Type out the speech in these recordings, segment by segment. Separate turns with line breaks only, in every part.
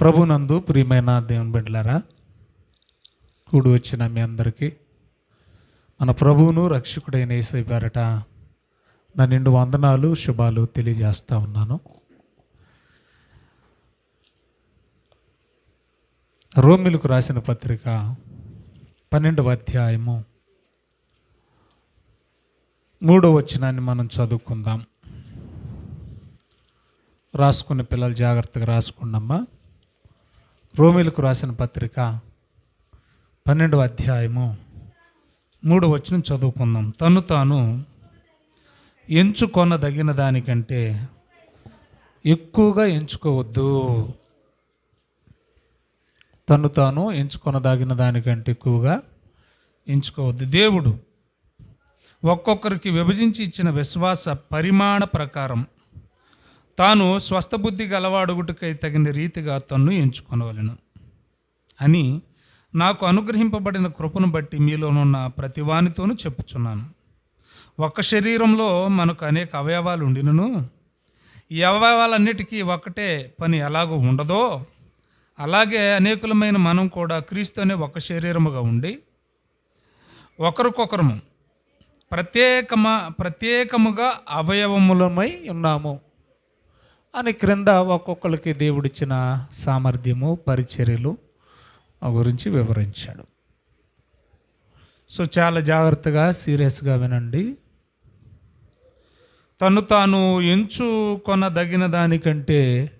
ప్రభునందు ప్రియమైన దేవుని బిడ్డలారా కూడి వచ్చిన మీ అందరికీ మన ప్రభువును రక్షకుడైన వేసేపారట నా నిండు వందనాలు శుభాలు తెలియజేస్తూ ఉన్నాను. రోమిలకు రాసిన పత్రిక పన్నెండవ అధ్యాయము మూడో వచనాన్ని మనం చదువుకుందాం. రాసుకున్న పిల్లలు జాగ్రత్తగా రాసుకుండమ్మా. రోమిలకు రాసిన పత్రిక పన్నెండవ అధ్యాయము మూడో వచనం చదువుకుందాం. తను తాను ఎంచుకొనదగిన దానికంటే ఎక్కువగా ఎంచుకోవద్దు. తను తాను ఎంచుకొనదగిన దానికంటే ఎక్కువగా ఎంచుకోవద్దు. దేవుడు ఒక్కొక్కరికి విభజించి ఇచ్చిన విశ్వాస పరిమాణ ప్రకారం తాను స్వస్థబుద్ధి గలవాడుగుటకై తగిన రీతిగా తన్ను ఎంచుకొనవలను. అని నాకు అనుగ్రహింపబడిన కృపను బట్టి మీలోనున్న ప్రతివానితోనూ చెప్పుచున్నాను. ఒక్క శరీరంలో మనకు అనేక అవయవాలు ఉండినను. ఈ అవయవాలన్నిటికీ ఒకటే పని ఎలాగో ఉండదో అలాగే అనేకులమైన మనం కూడా క్రీస్తు అనే ఒక శరీరముగా ఉండి ఒకరికొకరము ప్రత్యేకమ ప్రత్యేకముగా అవయవములమై ఉన్నాము. అని క్రింద ఒక్కొక్కరికి దేవుడిచ్చిన సామర్థ్యము పరిచర్యలు గురించి వివరించాడు. సో చాలా జాగ్రత్తగా సీరియస్గా వినండి. తను తాను ఎంచుకొనదగిన దానికంటే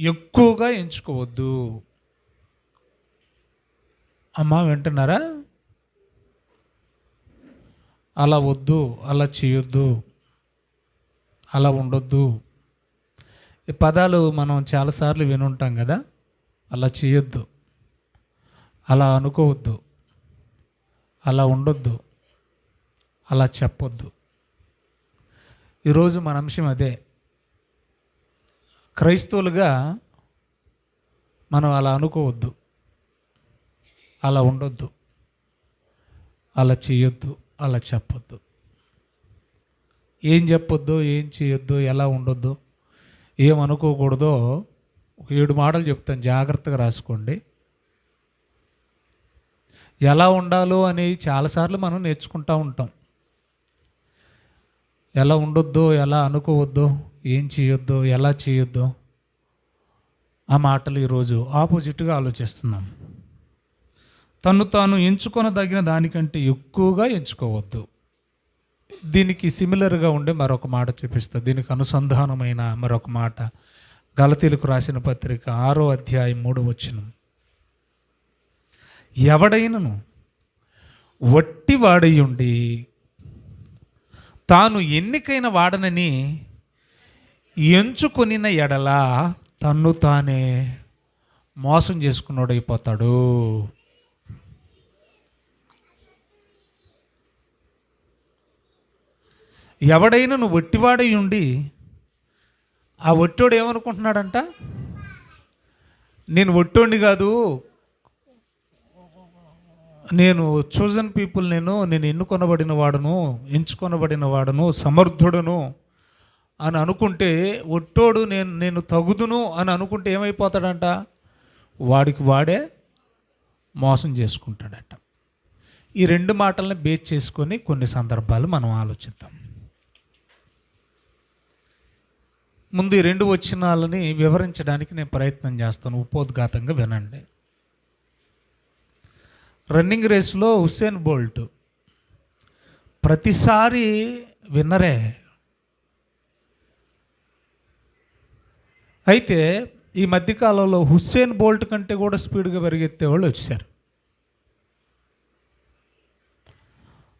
ఎక్కువగా ఎంచుకోవద్దు. అమ్మా వింటున్నారా? అలా వద్దు అలా చేయొద్దు అలా ఉండొద్దు. ఈ పదాలు మనం చాలాసార్లు వినుంటాం కదా అలా చేయొద్దు. అలా అనుకోవద్దు. అలా ఉండొద్దు. అలా చెప్పొద్దు. ఈరోజు మన అంశం అదే. క్రైస్తవులుగా మనం అలా అనుకోవద్దు. అలా ఉండొద్దు. అలా చేయొద్దు. అలా చెప్పొద్దు. ఏం చెప్పొద్దు? ఏం చేయొద్దు? ఎలా ఉండొద్దు? ఏమనుకోకూడదో ఒక ఏడు మాటలు చెప్తాను. జాగ్రత్తగా రాసుకోండి. ఎలా ఉండాలో అని చాలాసార్లు మనం నేర్చుకుంటూ ఉంటాం. ఎలా ఉండొద్దో ఎలా అనుకోవద్దో ఏం చేయొద్దో ఎలా చేయొద్దో ఆ మాటలు ఈరోజు ఆపోజిట్గా ఆలోచిస్తున్నాం. తను తాను ఎంచుకొనదగిన దానికంటే ఎక్కువగా ఎంచుకోవద్దు. దీనికి సిమిలర్గా ఉండే మరొక మాట చూపిస్తా. దీనికి అనుసంధానమైన మరొక మాట. గలతీలకు రాసిన పత్రిక ఆరో అధ్యాయం మూడో వచ్చిన ఎవడైనను వట్టి ఉండి తాను ఎన్నికైన వాడనని ఎంచుకొనిన ఎడల తన్ను తానే మోసం చేసుకున్నాడైపోతాడు. ఎవడైనా నువ్వు ఒట్టివాడై ఉండి ఆ ఒట్టోడు ఏమనుకుంటున్నాడంట? నేను ఒట్టోండి కాదు నేను చూజన్ పీపుల్ నేను నేను ఎన్నుకొనబడిన వాడును ఎంచుకొనబడిన వాడును సమర్థుడును అని అనుకుంటే ఒట్టోడు నేను నేను తగుదును అని అనుకుంటే ఏమైపోతాడంట? వాడికి వాడే మోసం చేసుకుంటాడట. ఈ రెండు మాటల్ని బేస్ చేసుకొని కొన్ని సందర్భాలు మనం ఆలోచిద్దాం. ముందు ఈ రెండు వచనాలని వివరించడానికి నేను ప్రయత్నం చేస్తాను. ఉపోద్ఘాతంగా వినండి. రన్నింగ్ రేస్లో హుస్సేన్ బోల్ట్ ప్రతిసారి విన్నరే. అయితే ఈ మధ్యకాలంలో హుస్సేన్ బోల్ట్ కంటే కూడా స్పీడ్గా పరిగెత్తే వాళ్ళు వచ్చారు.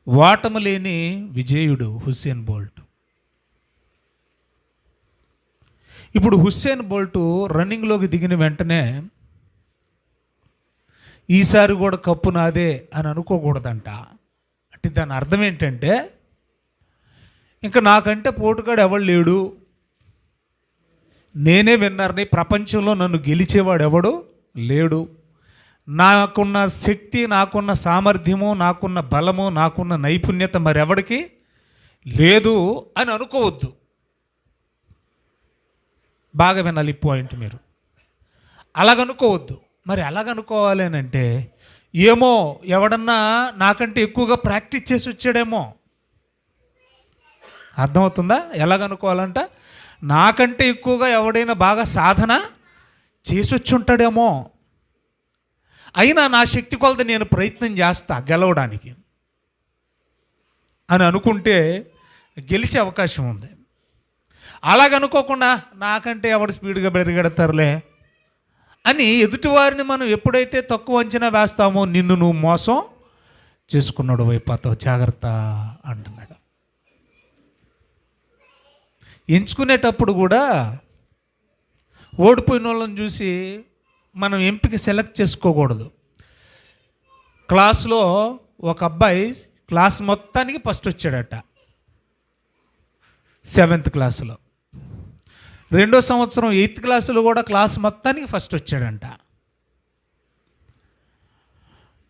వాటము లేని విజయుడు హుస్సేన్ బోల్ట్. ఇప్పుడు హుస్సేన్ బోల్ట్ రన్నింగ్లోకి దిగిన వెంటనే ఈసారి కూడా కప్పు నాదే అని అనుకోకూడదంట. అంటే దాని అర్థం ఏంటంటే ఇంకా నాకంటే పోటుగాడు ఎవడు లేడు? నేనే విన్నర్ని ప్రపంచంలో నన్ను గెలిచేవాడు ఎవడు? లేడు. నాకున్న శక్తి నాకున్న సామర్థ్యము నాకున్న బలము నాకున్న నైపుణ్యత మరెవడికి? లేదు అని అనుకోవద్దు. బాగా వినాలి పాయింట్ మీరు. అలాగనుకోవద్దు. మరి అలాగనుకోవాలి అని అంటే ఏమో ఎవడన్నా నాకంటే ఎక్కువగా ప్రాక్టీస్ చేసి వచ్చాడేమో. అర్థమవుతుందా? ఎలాగనుకోవాలంట? నాకంటే ఎక్కువగా ఎవడైనా బాగా సాధన చేసి వచ్చి ఉంటాడేమో అయినా నా శక్తి కొలత నేను ప్రయత్నం చేస్తా గెలవడానికి. అని అనుకుంటే గెలిచే అవకాశం ఉంది. అలాగనుకోకుండా నాకంటే ఎవడు స్పీడ్గా పెరిగెడతారులే అని ఎదుటివారిని మనం ఎప్పుడైతే తక్కువ అంచనా వేస్తామో నిన్ను నువ్వు మోసం చేసుకున్నాడు వైపోతావు జాగ్రత్త అంటున్నాడు. ఎంచుకునేటప్పుడు కూడా ఓడిపోయిన వాళ్ళని చూసి మనం ఎంపిక సెలెక్ట్ చేసుకోకూడదు. క్లాస్లో ఒక అబ్బాయి క్లాస్ మొత్తానికి ఫస్ట్ వచ్చాడట. సెవెంత్ క్లాసులో. రెండో సంవత్సరం ఎయిత్ క్లాసులో కూడా క్లాస్ మొత్తానికి ఫస్ట్ వచ్చాడంట.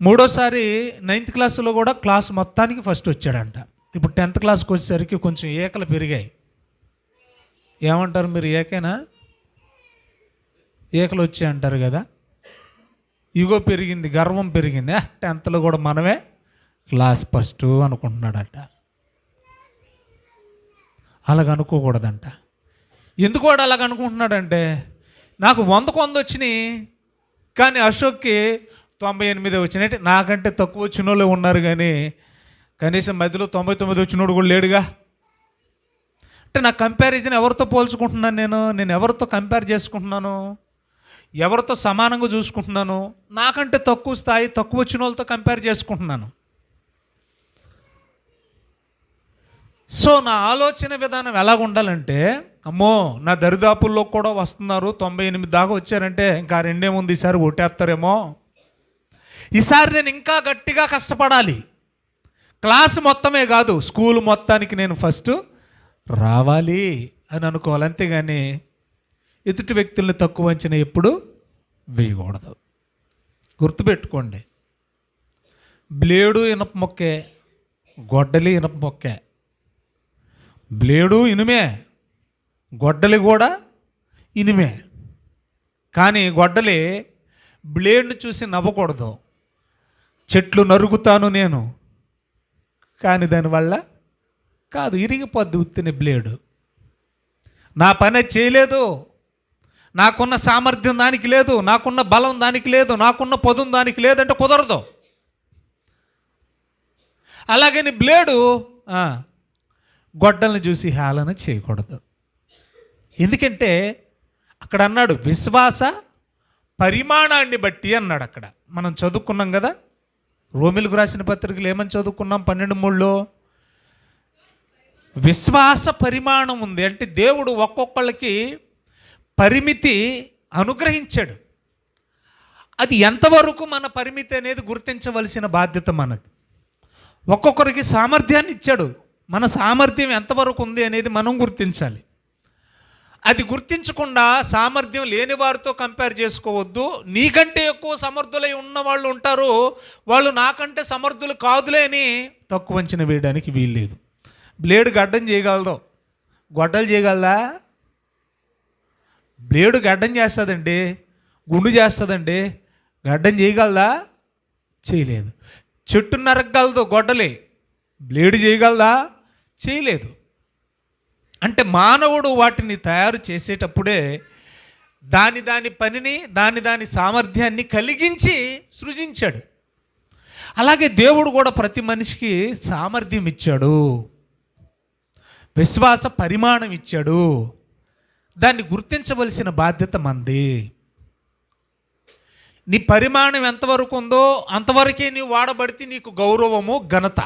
మూడోసారి నైన్త్ క్లాసులో కూడా క్లాస్ మొత్తానికి ఫస్ట్ వచ్చాడంట. ఇప్పుడు టెన్త్ క్లాస్కి వచ్చేసరికి కొంచెం ఏకలు పెరిగాయి. ఏమంటారు మీరు ఏకేనా? ఏకలు వచ్చాయి అంటారు కదా. ఇగో పెరిగింది గర్వం పెరిగింది. టెన్త్లో కూడా మనమే క్లాస్ ఫస్ట్ అనుకుంటున్నాడట. అలాగ అనుకోకూడదంట. ఎందుకు వాడు అలాగ అనుకుంటున్నాడంటే నాకు వందకు వంద వచ్చినాయి కానీ అశోక్కి తొంభై ఎనిమిది వచ్చినాయి. నాకంటే తక్కువ వచ్చిన వాళ్ళు ఉన్నారు కానీ కనీసం మధ్యలో తొంభై తొమ్మిది వచ్చినోడు కూడా లేడుగా. అంటే నా కంపారిజన్ ఎవరితో పోల్చుకుంటున్నాను నేను? నేను ఎవరితో కంపేర్ చేసుకుంటున్నాను? ఎవరితో సమానంగా చూసుకుంటున్నాను? నాకంటే తక్కువ స్థాయి తక్కువ వచ్చిన వాళ్ళతో కంపేర్ చేసుకుంటున్నాను. సో నా ఆలోచన విధానం ఎలాగ ఉండాలంటే అమ్మో నా దరిదాపుల్లో కూడా వస్తున్నారు. తొంభై ఎనిమిది దాకా వచ్చారంటే ఇంకా రెండేముంది ఈసారి ఓటేస్తారేమో? ఈసారి నేను ఇంకా గట్టిగా కష్టపడాలి. క్లాస్ మొత్తమే కాదు స్కూల్ మొత్తానికి నేను ఫస్ట్ రావాలి అని అనుకోవాలి. అంతేగాని ఎదుటి వ్యక్తుల్ని తక్కువ అంచనా ఎప్పుడు వేయకూడదు. గుర్తుపెట్టుకోండి. బ్లేడు ఇనప మొక్కే గొడ్డలి ఇనప మొక్కే. బ్లేడు ఇనుమే గొడ్డలి కూడా ఇనుమే. కానీ గొడ్డలి బ్లేడ్ను చూసి నవ్వకూడదు. చెట్లు నరుగుతాను నేను. కానీ దానివల్ల కాదు ఇరిగిపోద్ది ఉత్తిన బ్లేడు. నా పని చేయలేదు. నాకున్న సామర్థ్యం దానికి లేదు. నాకున్న బలం దానికి లేదు. నాకున్న పొదుం దానికి లేదంటే కుదరదు. అలాగని బ్లేడు గొడ్డల్ని చూసి హేళన చేయకూడదు. ఎందుకంటే అక్కడ అన్నాడు విశ్వాస పరిమాణాన్ని బట్టి అన్నాడు అక్కడ. మనం చదువుకున్నాం కదా రోమిలకు రాసిన పత్రికలు ఏమని చదువుకున్నాం? పన్నెండు మూడులో విశ్వాస పరిమాణం ఉంది. అంటే దేవుడు ఒక్కొక్కళ్ళకి పరిమితి అనుగ్రహించాడు. అది ఎంతవరకు మన పరిమితి అనేది గుర్తించవలసిన బాధ్యత మనది. ఒక్కొక్కరికి సామర్థ్యాన్ని ఇచ్చాడు. మన సామర్థ్యం ఎంతవరకు ఉంది అనేది మనం గుర్తించాలి. అది గుర్తించకుండా సామర్థ్యం లేని వారితో కంపేర్ చేసుకోవద్దు. నీకంటే ఎక్కువ సమర్థులై ఉన్న వాళ్ళు ఉంటారు. వాళ్ళు నాకంటే సమర్థులు కాదులే అని తక్కువ అంచనా వేయడానికి వీల్లేదు. బ్లేడ్ గడ్డం చేయగలదు గొడ్డలు చేయగలదా బ్లేడు గడ్డం చేస్తుందండి. గుండు చేస్తుందండి. గడ్డం చేయగలదా చేయలేదు. చెట్టు నరకగలదు గొడ్డలే. బ్లేడు చేయగలదా చేయలేదు. అంటే మానవుడు వాటిని తయారు చేసేటప్పుడే దాని దాని పనిని దాని దాని సామర్థ్యాన్ని కలిగించి సృజించాడు. అలాగే దేవుడు కూడా ప్రతి మనిషికి సామర్థ్యం ఇచ్చాడు. విశ్వాస పరిమాణం ఇచ్చాడు. దాన్ని గుర్తించవలసిన బాధ్యత మంది. నీ పరిమాణం ఎంతవరకు ఉందో అంతవరకే నీవు వాడబడితే నీకు గౌరవము ఘనత.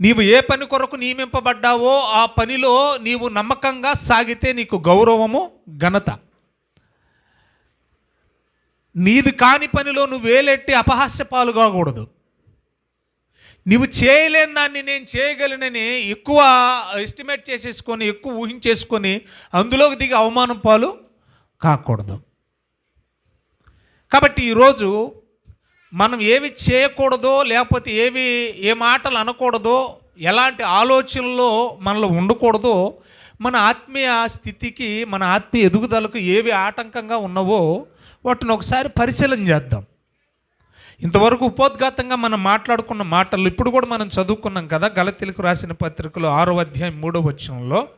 నీవు ఏ పని కొరకు నియమింపబడ్డావో ఆ పనిలో నీవు నమ్మకంగా సాగితే నీకు గౌరవము ఘనత. నీది కాని పనిలో నువ్వు వేలెట్టి అపహాస్య పాలు కాకూడదు. నువ్వు చేయలేని దాన్ని నేను చేయగలనని ఎక్కువ ఎస్టిమేట్ చేసేసుకొని ఎక్కువ ఊహించేసుకొని అందులోకి దిగి అవమానం పాలు కాకూడదు. కాబట్టి ఈరోజు మనం ఏవి చేయకూడదో లేకపోతే ఏవి ఏ మాటలు అనకూడదో ఎలాంటి ఆలోచనలో మనలో ఉండకూడదో మన ఆత్మీయ స్థితికి మన ఆత్మీయ ఎదుగుదలకు ఏవి ఆటంకంగా ఉన్నవో వాటిని ఒకసారి పరిశీలన చేద్దాం. ఇంతవరకు ఉపోద్ఘాతంగా మనం మాట్లాడుకున్న మాటలు ఇప్పుడు కూడా మనం చదువుకున్నాం కదా గలతీలకు రాసిన పత్రికలో ఆరో అధ్యాయం మూడో వచనంలో.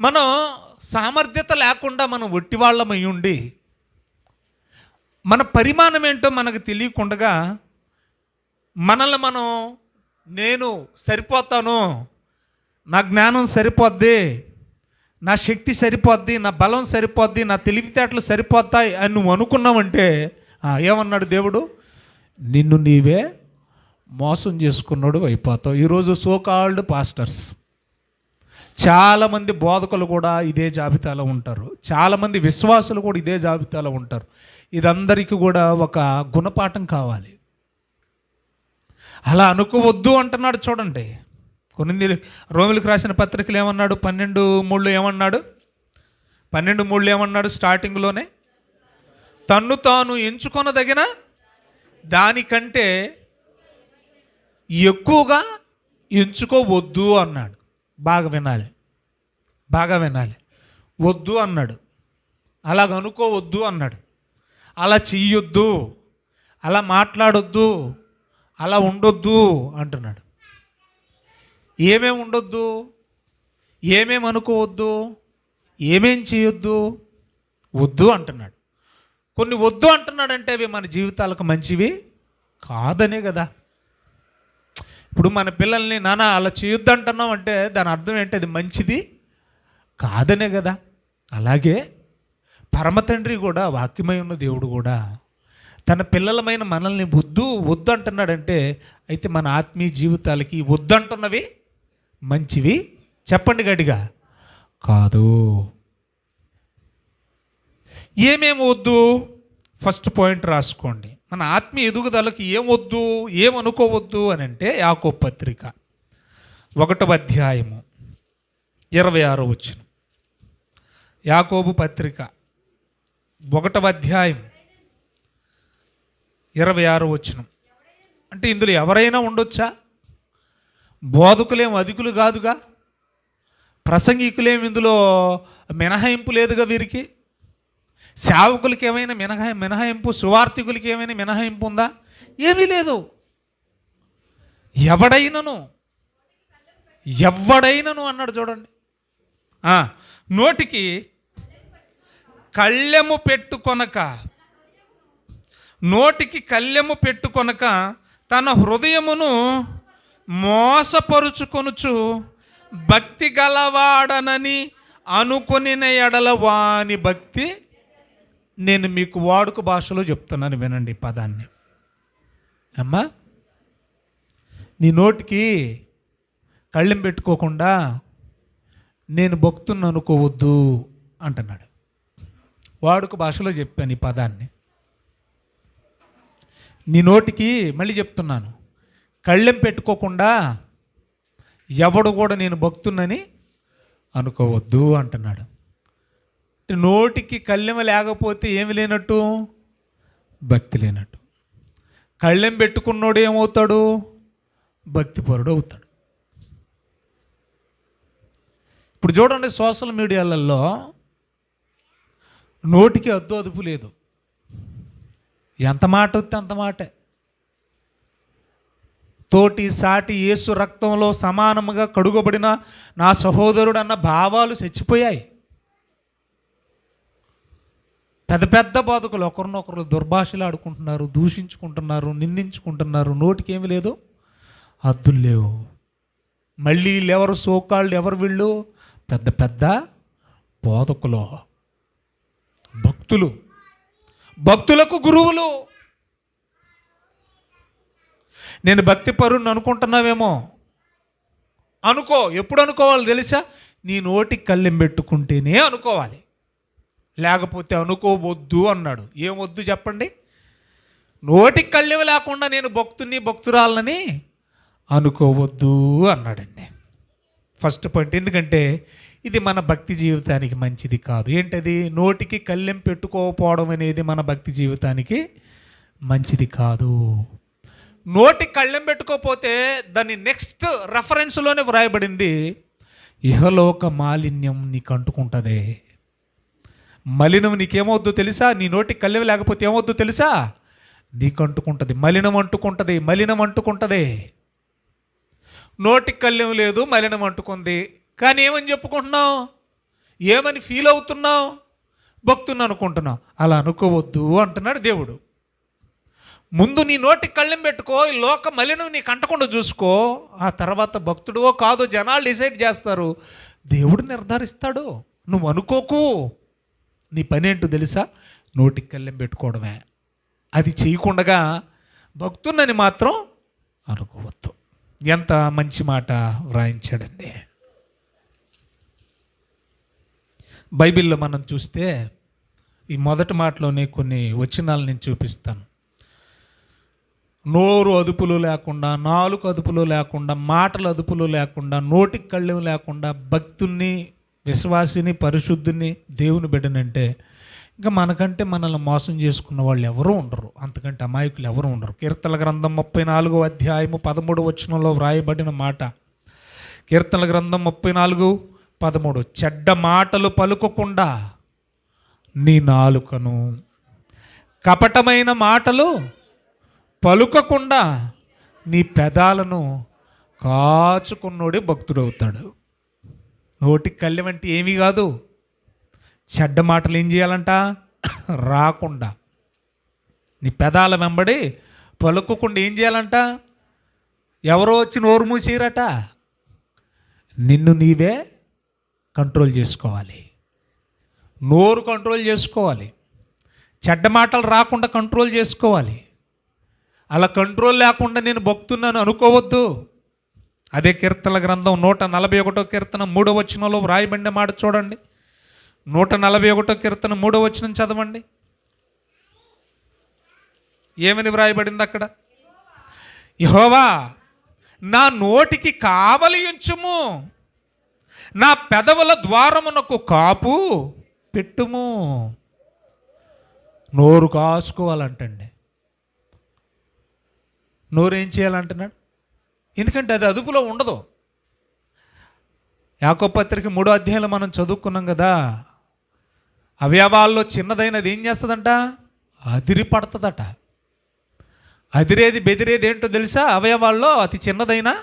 మనం సామర్థ్యత లేకుండా మనం ఒట్టివాళ్ళమై ఉండి మన పరిమాణం ఏంటో మనకు తెలియకుండా మనల్ని మనం నేను సరిపోతాను నా జ్ఞానం సరిపోద్ది నా శక్తి సరిపోద్ది నా బలం సరిపోద్ది నా తెలివితేటలు సరిపోతాయి అని నువ్వు అనుకున్నావంటే ఏమన్నాడు దేవుడు? నిన్ను నీవే మోసం చేసుకున్నాడు అయిపోతావు. ఈరోజు సోకాల్డ్ పాస్టర్స్ చాలామంది బోధకులు కూడా ఇదే జాబితాలో ఉంటారు. చాలామంది విశ్వాసులు కూడా ఇదే జాబితాలో ఉంటారు. ఇదందరికీ కూడా ఒక గుణపాఠం కావాలి. అలా అనుకోవద్దు అంటున్నాడు చూడండి. కొన్ని రోమిలకు రాసిన పత్రికలు ఏమన్నాడు? పన్నెండు మూళ్ళు ఏమన్నాడు? పన్నెండు మూళ్ళు ఏమన్నాడు స్టార్టింగ్లోనే? తన్ను తాను ఎంచుకొనదగిన దానికంటే ఎక్కువగా ఎంచుకోవద్దు అన్నాడు. బాగా వినాలి. బాగా వినాలి. వద్దు అన్నాడు. అలాగ అనుకోవద్దు అన్నాడు. అలా చెయ్యొద్దు అలా మాట్లాడొద్దు అలా ఉండొద్దు అంటున్నాడు. ఏమేమి ఉండొద్దు ఏమేమి అనుకోవద్దు ఏమేం చేయొద్దు? వద్దు అంటున్నాడు. కొన్ని వద్దు అంటున్నాడంటే అవి మన జీవితాలకు మంచివి కాదనే కదా. ఇప్పుడు మన పిల్లల్ని నాన్న అలా చేయొద్దు అంటున్నాం అంటే దాని అర్థం ఏంటి? అది మంచిది కాదనే కదా. అలాగే పరమతండ్రి కూడా వాక్యమై ఉన్న దేవుడు కూడా తన పిల్లలమైన మనల్ని వద్దు వద్దు అంటున్నాడంటే అయితే మన ఆత్మీయ జీవితాలకి వద్దు అంటున్నవి మంచివి. చెప్పండి గట్టిగా. కాదు. ఏమేమి వద్దు? ఫస్ట్ పాయింట్ రాసుకోండి. మన ఆత్మీయ ఎదుగుదలకి ఏం వద్దు అని అంటే యాకో పత్రిక. ఒకటవ అధ్యాయము ఇరవై ఆరో వచ్చిన యాకోబు పత్రిక. ఒకటవ అధ్యాయం ఇరవై ఆరు వచ్చిన అంటే ఇందులో ఎవరైనా ఉండొచ్చా? బోధకులేం అధికులు కాదుగా? ప్రసంగికులేం ఇందులో మినహాయింపు లేదుగా వీరికి? సేవకులకి ఏమైనా మినహా మినహాయింపు సువార్థికులకి ఏమైనా మినహాయింపు ఉందా? ఏమీ లేదు. ఎవడైనను ఎవడైనను అన్నాడు చూడండి. నోటికి కళ్ళెము పెట్టుకొనక నోటికి కళ్ళెము పెట్టుకొనక తన హృదయమును మోసపరుచుకొనుచు భక్తి గలవాడనని అనుకొనిన ఎడల వాని భక్తి నేను మీకు వాడుక భాషలో చెప్తున్నాను వినండి పదాన్ని. అమ్మా నీ నోటికి కళ్ళెం పెట్టుకోకుండా నేను భక్తుని అనుకోవద్దు అంటున్నాడు. వాడుక భాషలో చెప్పాను ఈ పదాన్ని. నీ నోటికి మళ్ళీ చెప్తున్నాను. కళ్ళెం పెట్టుకోకుండా ఎవడు కూడా నేను భక్తున్నని అనుకోవద్దు అంటున్నాడు. నోటికి కళ్ళెం లేకపోతే ఏమి లేనట్టు? భక్తి లేనట్టు. కళ్ళెం పెట్టుకున్నోడు ఏమవుతాడు? భక్తిపరుడు అవుతాడు. ఇప్పుడు చూడండి సోషల్ మీడియాలలో నోటికి అద్దు అదుపు లేదు. ఎంత మాట వస్తే అంత మాటే. తోటి సాటి యేసు రక్తంలో సమానముగా కడుగబడిన నా సహోదరుడు అన్న భావాలు చచ్చిపోయాయి. పెద్ద పెద్ద బాధకులు ఒకరినొకరు దుర్భాషలు ఆడుకుంటున్నారు దూషించుకుంటున్నారు నిందించుకుంటున్నారు. నోటికి ఏమి లేదు. అద్దులు లేవు. మళ్ళీ ఎవరు సోకాళ్ళు ఎవరు వీళ్ళు? పెద్ద పెద్ద బోధకులు. భక్తులు భక్తులకు గురువులు. నేను భక్తి పరుణ్ణి అనుకుంటున్నావేమో? అనుకో ఎప్పుడు అనుకోవాలి తెలుసా? నీ నోటికి కళ్ళెం పెట్టుకుంటేనే అనుకోవాలి. లేకపోతే అనుకోవద్దు అన్నాడు. ఏమొద్దు చెప్పండి? నోటికి కళ్ళెం లేకుండా నేను భక్తుని భక్తురాలని అనుకోవద్దు అన్నాడండి. ఫస్ట్ పాయింట్ ఎందుకంటే ఇది మన భక్తి జీవితానికి మంచిది కాదు. ఏంటది? నోటికి కళ్ళెం పెట్టుకోకపోవడం అనేది మన భక్తి జీవితానికి మంచిది కాదు. నోటి కళ్ళెం పెట్టుకోకపోతే దాని నెక్స్ట్ రెఫరెన్స్లోనే వ్రాయబడింది ఇహలోక మాలిన్యం నీకు అంటుకుంటుంది మలినం నీకేమవుద్దో తెలుసా? నీ నోటికి కళ్ళెం లేకపోతే ఏమవుద్దో తెలుసా? నీకు అంటుకుంటుంది మలినం అంటుకుంటుంది. మలినం అంటుకుంటుంది. నోటికి కళ్ళెం లేదు మలినం అంటుకుంది. కానీ ఏమని చెప్పుకుంటున్నావు? ఏమని ఫీల్ అవుతున్నావు? భక్తుని అనుకుంటున్నావు. అలా అనుకోవద్దు అంటున్నాడు దేవుడు. ముందు నీ నోటికి కళ్ళెం పెట్టుకో ఈ లోక మలినం నీకు అంటకుండా చూసుకో. ఆ తర్వాత భక్తుడువో కాదో జనాలు డిసైడ్ చేస్తారు. దేవుడు నిర్ధారిస్తాడు. నువ్వు అనుకోకు. నీ పని ఏంటో తెలుసా? నోటికి కళ్ళెం పెట్టుకోవడమే. అది చేయకుండగా భక్తున్నని మాత్రం అనుకోవద్దు. ఎంత మంచి మాట వ్రాయించాడండి. బైబిల్లో మనం చూస్తే ఈ మొదటి మాటలోనే కొన్ని వచనాలు నేను చూపిస్తాను. నోరు అదుపులు లేకుండా నాలుగు అదుపులు లేకుండా మాటలు అదుపులు లేకుండా నోటికి కళ్ళు లేకుండా భక్తుణ్ణి విశ్వాసిని పరిశుద్ధుని దేవుని బిడ్డనంటే ఇంకా మనకంటే మనల్ని మోసం చేసుకున్న వాళ్ళు ఎవరూ ఉండరు. అంతకంటే అమాయకులు ఎవరు ఉండరు. కీర్తన గ్రంథం ముప్పై నాలుగో అధ్యాయము పదమూడు వచనంలో వ్రాయబడిన మాట. కీర్తన గ్రంథం ముప్పై నాలుగు పదమూడు చెడ్డ మాటలు పలుకకుండా నీ నాలుకను కపటమైన మాటలు పలుకకుండా నీ పెదాలను కాచుకున్నోడే భక్తుడవుతాడు. నోటికి కళ్ళెం అంటే ఏమీ కాదు. చెడ్డ మాటలు ఏం చేయాలంట? రాకుండా. నీ పెదాల వెంబడి పలుకకుండా ఏం చేయాలంట? ఎవరో వచ్చి నోరు మూసిరట. నిన్ను నీవే కంట్రోల్ చేసుకోవాలి. నోరు కంట్రోల్ చేసుకోవాలి. చెడ్డ మాటలు రాకుండా కంట్రోల్ చేసుకోవాలి. అలా కంట్రోల్ లేకుండా నేను భక్తున్నాను అనుకోవద్దు. అదే కీర్తన గ్రంథం నూట నలభై ఒకటో కీర్తన మూడో వచనంలో వ్రాయబడిన మాట చూడండి. నూట నలభై ఒకటో కీర్తన మూడో వచనం చదవండి. ఏమని వ్రాయబడింది అక్కడ? యహోవా నా నోటికి కావలి ఉంచుము. నా పెదవుల ద్వారమునకు కాపు పెట్టుము. నోరు కాసుకోవాలంటండి. నోరేం చేయాలంటున్నాడు? ఎందుకంటే అది అదుపులో ఉండదు. యాకోపత్రిక మూడు మూడో అధ్యాయంలో మనం చదువుకున్నాం కదా అవయవాల్లో చిన్నదైనది ఏం చేస్తుందంట? అదిరి పడుతుందట అదిరేది బెదిరేది ఏంటో తెలుసా? అవయవాల్లో అతి చిన్నదైన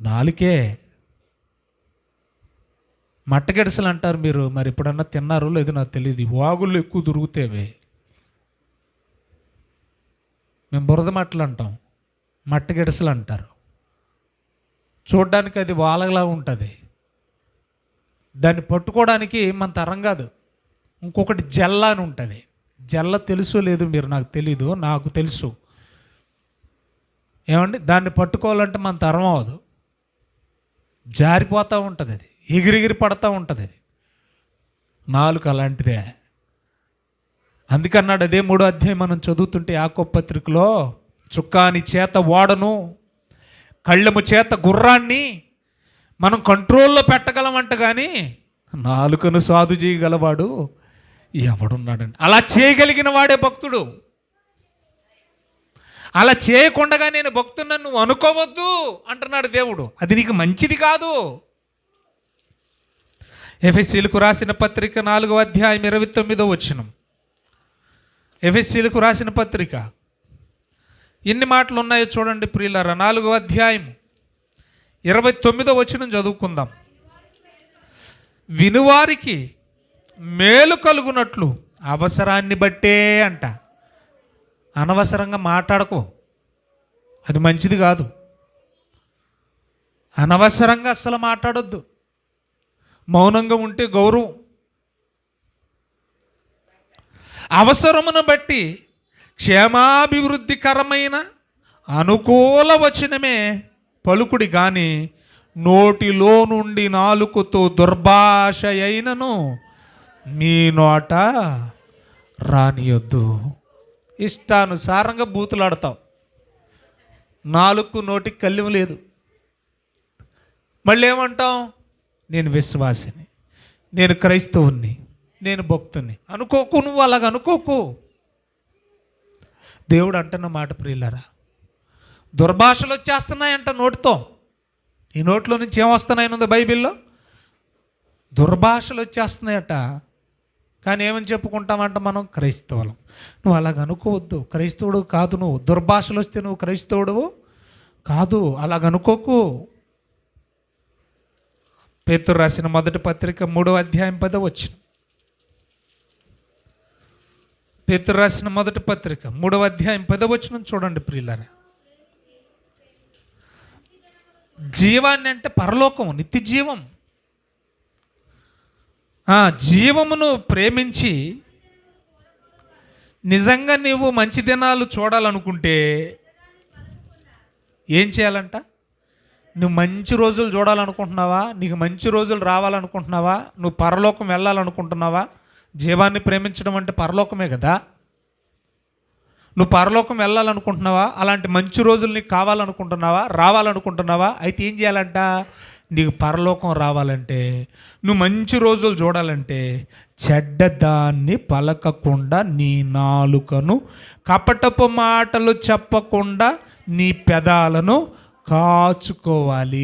నాలుకే. మట్టగెడసలు అంటారు మీరు. మరి ఎప్పుడన్నా తిన్నారో లేదో నాకు తెలియదు వాగులు ఎక్కువ దొరుకుతేవే. మేము బురద మట్టలు అంటాం. మట్టగెడసలు అంటారు చూడ్డానికి అది వాలగలా ఉంటుంది. దాన్ని పట్టుకోవడానికి మన తరం కాదు. ఇంకొకటి జల్ల అని ఉంటుంది. జల్ల తెలుసో లేదు మీరు నాకు తెలీదు. నాకు తెలుసు. ఏమండి? దాన్ని పట్టుకోవాలంటే మన తరం అవ్వదు. జారిపోతూ ఉంటుంది అది. ఎగిరిగిరి పడతా ఉంటుంది. నాలుక నాలుగు అలాంటిదే. అందుకన్నాడు అదే మూడో అధ్యాయం మనం చదువుతుంటే యాకో పత్రికలో చుక్కాని చేత ఓడను కళ్ళెము చేత గుర్రాన్ని మనం కంట్రోల్లో పెట్టగలమంట కానీ నాలుకను సాధు చేయగలవాడు ఎవడున్నాడండి? అలా చేయగలిగిన వాడే భక్తుడు. అలా చేయకుండా నేను భక్తున్నా నువ్వు అనుకోవద్దు అంటున్నాడు దేవుడు. అది నీకు మంచిది కాదు. ఎఫ్ఎస్సీలకు రాసిన పత్రిక నాలుగో అధ్యాయం ఇరవై తొమ్మిదో వచ్చినం ఎఫ్ఎస్సీలకు రాసిన పత్రిక. ఎన్ని మాటలు ఉన్నాయో చూడండి ప్రియులారా నాలుగో అధ్యాయం ఇరవై తొమ్మిదో వచ్చిన చదువుకుందాం. వినువారికి మేలు కలుగునట్లు అవసరాన్ని బట్టే అంట. అనవసరంగా మాట్లాడకు. అది మంచిది కాదు. అనవసరంగా అస్సలు మాట్లాడొద్దు. మౌనంగా ఉంటే గౌరవం. అవసరమును బట్టి క్షేమాభివృద్ధికరమైన అనుకూల వచనమే పలుకుడి గాని నోటిలో నుండి నాలుకతో దుర్భాష అయినను మీ నోట రానియొద్దు. ఇష్టానుసారంగా బూతులాడతావు. నాలుగు నోటికి కళ్ళెం లేదు. మళ్ళీ ఏమంటాం నేను విశ్వాసిని. నేను క్రైస్తవుని నేను భక్తుని అనుకోకు నువ్వు అలాగ అనుకోకు. దేవుడు అంటున్న మాట ప్రియులరా దుర్భాషలు వచ్చేస్తున్నాయంట నోటితో. ఈ నోట్లో నుంచి ఏమొస్తున్నాయనుంది బైబిల్లో? దుర్భాషలు వచ్చేస్తున్నాయట. కానీ ఏమని చెప్పుకుంటామంట మనం? క్రైస్తవులం. నువ్వు అలాగ అనుకోవద్దు. క్రైస్తవుడు కాదు నువ్వు. దుర్భాషలు వస్తే నువ్వు క్రైస్తవుడు కాదు. అలాగ అనుకోకు. పేతురు రాసిన మొదటి పత్రిక మూడో అధ్యాయం పద వచ్చిన పేతురు రాసిన మొదటి పత్రిక మూడవ అధ్యాయం పద వచ్చిన చూడండి ప్రియులారా. జీవాన్ని అంటే పరలోకం నిత్య జీవం. జీవమును ప్రేమించి నిజంగా నీవు మంచి దినాలు చూడాలనుకుంటే ఏం చేయాలంట? నువ్వు మంచి రోజులు చూడాలనుకుంటున్నావా? నీకు మంచి రోజులు రావాలనుకుంటున్నావా? నువ్వు పరలోకం వెళ్ళాలనుకుంటున్నావా? జీవాన్ని ప్రేమించడం అంటే పరలోకమే కదా. నువ్వు పరలోకం వెళ్ళాలనుకుంటున్నావా? అలాంటి మంచి రోజులు నీకు కావాలనుకుంటున్నావా? రావాలనుకుంటున్నావా? అయితే ఏం చేయాలంట? నీకు పరలోకం రావాలంటే నువ్వు మంచి రోజులు చూడాలంటే చెడ్డదాన్ని పలకకుండా నీ నాలుకను కపటపు మాటలు చెప్పకుండా నీ పెదాలను కాచుకోవాలి.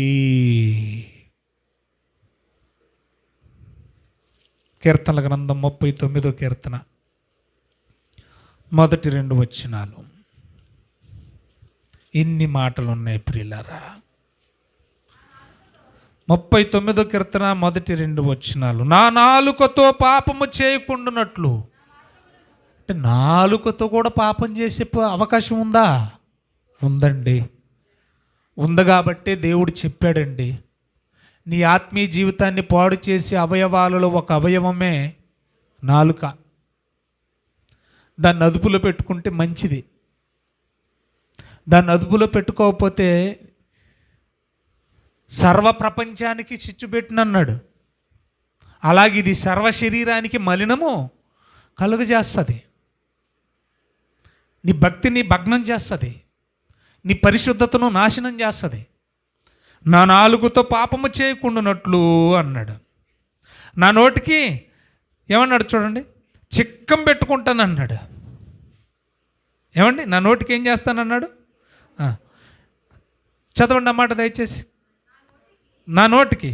కీర్తనల గ్రంథం ముప్పై తొమ్మిదో కీర్తన. మొదటి రెండు వచ్చినాలు ఇన్ని మాటలు ఉన్నాయి ప్రియులరా. ముప్పై తొమ్మిదో కీర్తన మొదటి రెండు వచ్చినాలు నా నాలుకతో పాపము చేయకుండానట్లు. అంటే నాలుకతో కూడా పాపం చేసే ప- అవకాశం ఉందా? ఉందండి. ఉంది కాబట్టే దేవుడు చెప్పాడండి. నీ ఆత్మీయ జీవితాన్ని పాడు చేసే అవయవాలలో ఒక అవయవమే నాలుక. దాన్ని అదుపులో పెట్టుకుంటే మంచిది. దాన్ని అదుపులో పెట్టుకోకపోతే సర్వ ప్రపంచానికి చిచ్చుపెట్టినన్నాడు అలాగే ఇది సర్వ శరీరానికి మలినము కలుగజేస్తుంది. నీ భక్తిని భగ్నం చేస్తుంది. నీ పరిశుద్ధతను నాశనం చేస్తుంది. నా నాలుగుతో పాపము చేయకుండానట్లు అన్నాడు. నా నోటికి ఏమన్నాడు చూడండి? చిక్కం పెట్టుకుంటాను అన్నాడు ఏమండి? నా నోటికి ఏం చేస్తానన్నాడు? చదవండి అన్నమాట దయచేసి. నా నోటికి.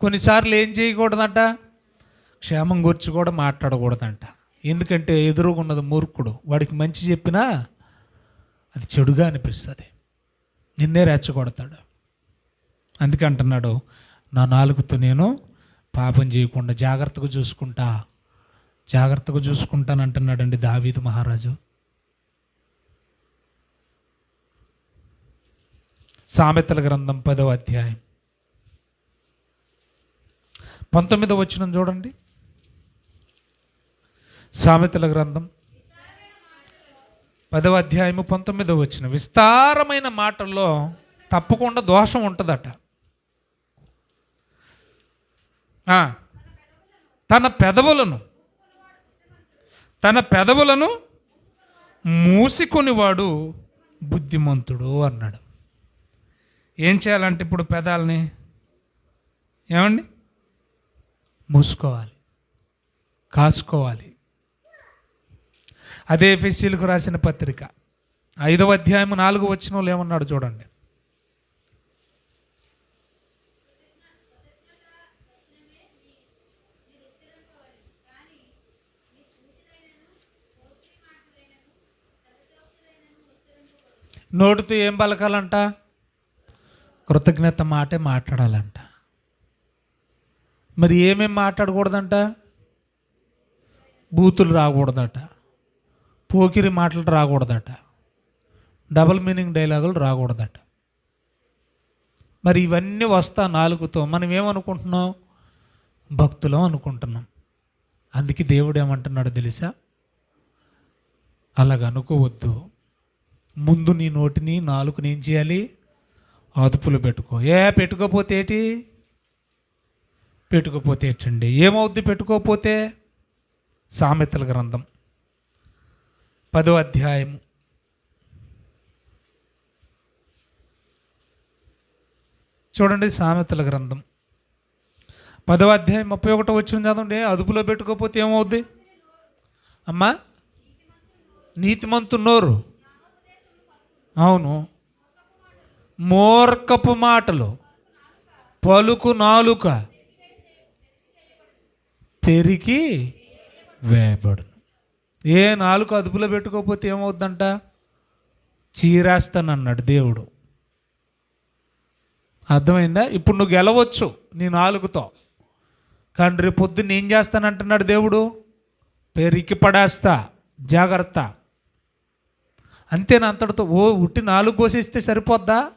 కొన్నిసార్లు ఏం చేయకూడదంట? క్షేమం గురించి కూడా మాట్లాడకూడదంట. ఎందుకంటే ఎదురుగున్నది మూర్ఖుడు. వాడికి మంచి చెప్పినా అది చెడుగా అనిపిస్తుంది. నిన్నే రెచ్చగొడతాడు. అందుకే అంటున్నాడు నా నాలుగుతో నేను పాపం చేయకుండా జాగ్రత్తగా చూసుకుంటా. జాగ్రత్తగా చూసుకుంటాను అంటున్నాడండి దావీదు మహారాజు. సామెతల గ్రంథం పదవ అధ్యాయం. పంతొమ్మిదవ వచ్చిన చూడండి. సామెతల గ్రంథం పదవ అధ్యాయము పంతొమ్మిదవ వచ్చిన విస్తారమైన మాటల్లో తప్పకుండా దోషం ఉంటుందట. తన పెదవులను తన పెదవులను మూసికొనివాడు బుద్ధిమంతుడు అన్నాడు. ఏం చేయాలంటే ఇప్పుడు పెదాలని? ఏమండి? మూసుకోవాలి. కాసుకోవాలి. అదే ఎఫెసీలకు రాసిన పత్రిక. ఐదవ అధ్యాయం నాలుగు వచ్చిన వాళ్ళు ఏమన్నాడు చూడండి. నోటితో ఏం పలకాలంట? కృతజ్ఞత మాటే మాట్లాడాలంట. మరి ఏమేం మాట్లాడకూడదంట? బూతులు రాకూడదట. పోకిరి మాటలు రాకూడదట. డబుల్ మీనింగ్ డైలాగులు రాకూడదట. మరి ఇవన్నీ వస్తా నాలుగుతో మనం ఏమనుకుంటున్నాం? భక్తులం అనుకుంటున్నాం. అందుకే దేవుడు ఏమంటున్నాడు తెలుసా? అలాగ అనుకోవద్దు. ముందు నీ నోటిని నాలుగుని ఏం చేయాలి? అదుపులు పెట్టుకో. ఏ పెట్టుకోపోతే ఏంటి? పెట్టుకోపోతే ఏంటండి? ఏమవుద్ది పెట్టుకోపోతే సామెతల గ్రంథం. పదో అధ్యాయం చూడండి సామెతల గ్రంథం. పదవ అధ్యాయం ముప్పై ఒకటో వచ్చింది చదవండి. అదుపులో పెట్టుకోకపోతే ఏమవుద్ది? అమ్మా నీతిమంతు నోరు అవును. మూర్ఖపు మాటలు పలుకు నాలుక పెరిగి వేయబడు ఏ నాలుగు అదుపులో పెట్టుకోకపోతే ఏమవుద్దంట చీరేస్తానన్నాడు దేవుడు. అర్థమైందా? ఇప్పుడు నువ్వు గెలవచ్చు నీ నాలుగుతో. కానీ రేపు పొద్దున్న ఏం చేస్తానంటున్నాడు దేవుడు? పెరికి పడేస్తా. జాగ్రత్త. అంతేనా అంతటితో? ఓ ఉట్టి నాలుగు కోసేస్తే సరిపోద్దా?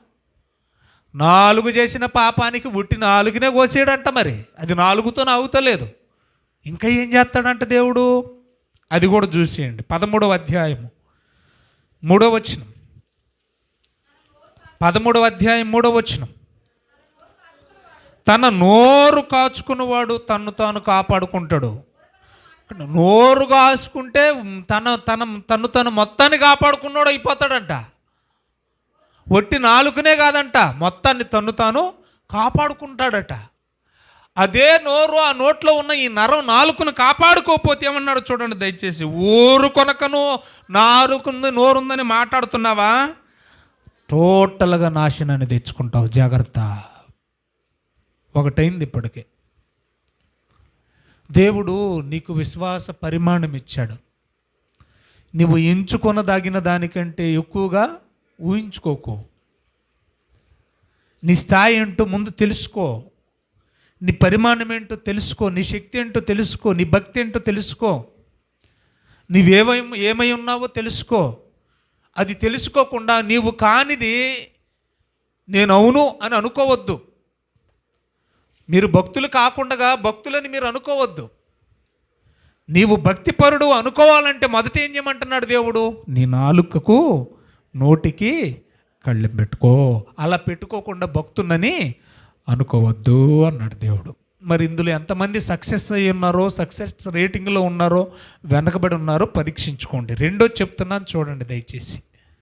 నాలుగు చేసిన పాపానికి ఉట్టి నాలుగునే కోసేయడంట మరి. అది నాలుగుతో నవ్వుతలేదు. ఇంకా ఏం చేస్తాడంట దేవుడు? అది కూడా చూసేయండి. పదమూడవ అధ్యాయము. మూడవ వచనం. పదమూడవ అధ్యాయం మూడవ వచనం. తన నోరు కాచుకున్నవాడు తన్ను తాను కాపాడుకుంటాడు. నోరు కాచుకుంటే తన తన తను తను మొత్తాన్ని కాపాడుకున్నాడు అయిపోతాడంట. ఒట్టి నాలుకనే కాదంట. మొత్తాన్ని తన్ను తాను కాపాడుకుంటాడట. అదే నోరు ఆ నోట్లో ఉన్న ఈ నరం నాలుకను కాపాడుకోకపోతే ఏమన్నాడు చూడండి దయచేసి? ఊరు కొనకను నారుకుంది నోరుందని మాట్లాడుతున్నావా? టోటల్గా నాశనాన్ని తెచ్చుకుంటావు జాగ్రత్త. ఒకటైంది ఇప్పటికే. దేవుడు నీకు విశ్వాస పరిమాణం ఇచ్చాడు. నువ్వు ఎంచుకొనదాగిన దానికంటే ఎక్కువగా ఊహించుకోకు. నీ స్థాయి ఏంటో ముందు తెలుసుకో. నీ పరిమాణం ఏంటో తెలుసుకో నీ శక్తి ఏంటో తెలుసుకో నీ భక్తి ఏంటో తెలుసుకో. నీవేమై ఏమై ఉన్నావో తెలుసుకో. అది తెలుసుకోకుండా నీవు కానిది నేను అవును అని అనుకోవద్దు. మీరు భక్తులు కాకుండా భక్తులని మీరు అనుకోవద్దు. నీవు భక్తిపరుడు అనుకోవాలంటే మొదట ఏం చేయమంటున్నాడు దేవుడు? నీ నాలుకకు నోటికి కళ్ళెం పెట్టుకో. అలా పెట్టుకోకుండా భక్తున్నని అనుకోవద్దు అన్నాడు దేవుడు. మరి ఇందులో ఎంతమంది సక్సెస్ అయ్యి ఉన్నారో సక్సెస్ రేటింగ్లో ఉన్నారో వెనకబడి ఉన్నారో పరీక్షించుకోండి. రెండో చెప్తున్నాను చూడండి దయచేసి.